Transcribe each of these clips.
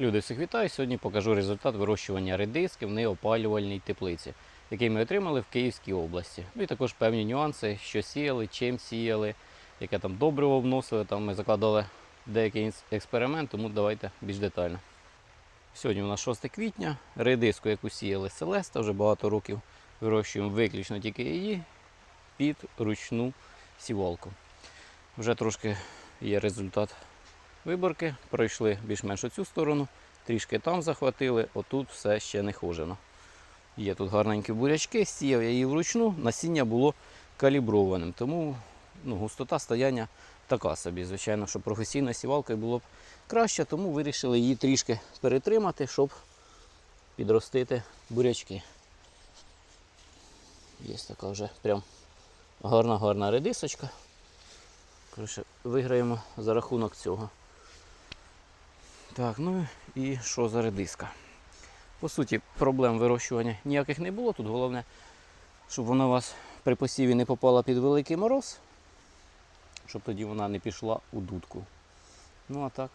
Люди, всіх вітаю! Сьогодні покажу результат вирощування редиски в неопалювальній теплиці, який ми отримали в Київській області. Ну і також певні нюанси, що сіяли, чим сіяли, яке там добриво вносили. Там ми закладали деякий експеримент, тому давайте більш детально. Сьогодні у нас 6 квітня. Редиску, яку сіяли Селеста, вже багато років вирощуємо виключно тільки її під ручну сівалку. Вже трошки є результат виборки. Пройшли більш-менш оцю сторону, трішки там захватили, отут все ще не хожено. Є тут гарненькі бурячки, сіяв я її вручну, насіння було каліброваним, тому ну, густота стояння така собі. Звичайно, що професійною сівалкою було б краще, тому вирішили її трішки перетримати, щоб підростити бурячки. Є така вже прям гарна-гарна редисочка. Виграємо за рахунок цього. Так, ну і що за редиска? По суті, проблем вирощування ніяких не було. Тут головне, щоб вона у вас при посіві не попала під великий мороз, щоб тоді вона не пішла у дудку. Ну а так,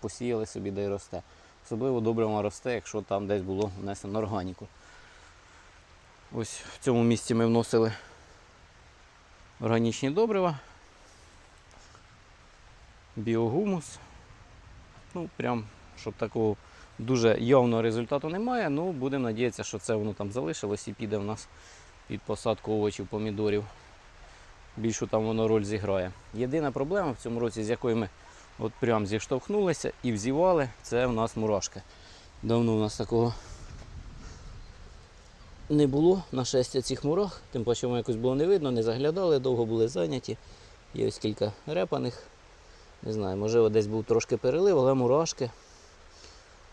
посіяли собі, де й росте. Особливо добре вона росте, якщо там десь було внесено органіку. Ось в цьому місці ми вносили органічні добрива, біогумус. Ну, прям, щоб такого дуже явного результату немає. Ну, будемо надіятися, що це воно там залишилось і піде в нас під посадку овочів, помідорів. Більшу там воно роль зіграє. Єдина проблема в цьому році, з якою ми от прям зіштовхнулися і взівали, це в нас мурашки. Давно у нас такого не було нашестя цих мурах, тим паче воно якось було не видно, не заглядали, довго були зайняті. Є ось кілька репаних. Не знаю, можливо, десь був трошки перелив, але мурашки.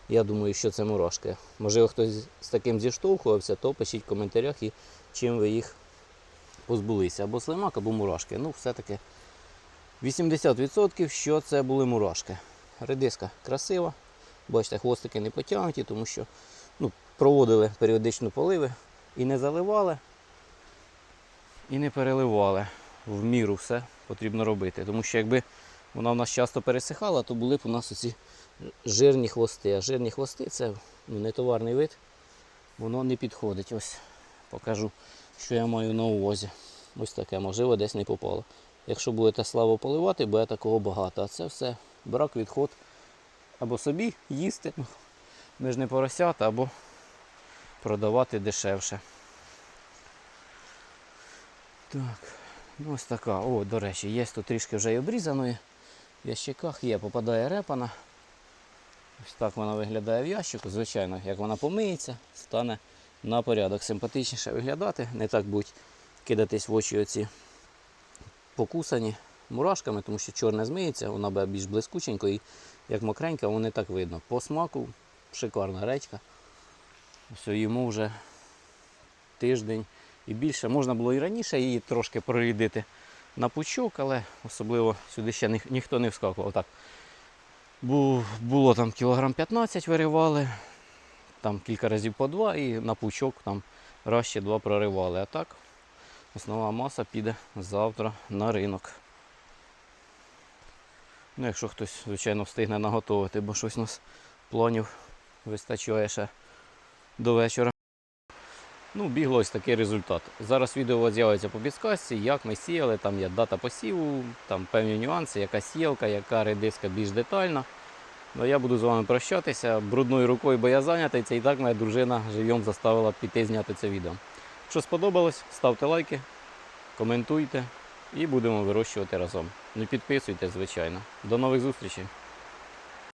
Я думаю, що це мурашки. Можливо, хтось з таким зіштовхувався, то пишіть в коментарях і чим ви їх позбулися. Або слимак, або мурашки. Ну, все-таки 80% що це були мурашки. Редиска красива. Бачите, хвостики не потягнуті, тому що ну, проводили періодично поливи і не заливали, і не переливали. В міру все потрібно робити. Тому що якби вона в нас часто пересихала, то були б у нас оці жирні хвости. А жирні хвости це ну, не товарний вид, воно не підходить. Ось покажу, що я маю на увазі. Ось таке, можливо, десь не попало. Якщо будете слабо поливати, буде такого багато. А це все брак, відход або собі їсти. Ми ж не поросята, або продавати дешевше. Так, ну ось така. О, до речі, є тут трішки вже й обрізаної. В ящиках є, попадає репана. Ось так вона виглядає в ящику. Звичайно, як вона помиється, стане на порядок симпатичніше виглядати. Не так будуть кидатись в очі оці покусані мурашками, тому що чорне змиється, вона буде більш блискученько і як мокренька, воно не так видно. По смаку шикарна речка. Все, йому вже тиждень і більше. Можна було і раніше її трошки прорідити на пучок, але особливо сюди ще ні, ніхто не вскакував. Так. Бу- Було там кілограм 15 виривали, там кілька разів по два і на пучок там раз ще два проривали. А так основна маса піде завтра на ринок. Ну, якщо хтось, звичайно, встигне наготовити, бо щось у нас планів вистачає ще до вечора. Ну, бігло ось такий результат. Зараз відео з'явиться по підсказці, як ми сіяли, там є дата посіву, там певні нюанси, яка сіялка, яка редиска більш детальна. Ну, я буду з вами прощатися брудною рукою, бо я зайнятий. Це і так моя дружина живьом заставила піти зняти це відео. Якщо сподобалось, ставте лайки, коментуйте і будемо вирощувати разом. Ну підписуйтесь, звичайно. До нових зустрічей!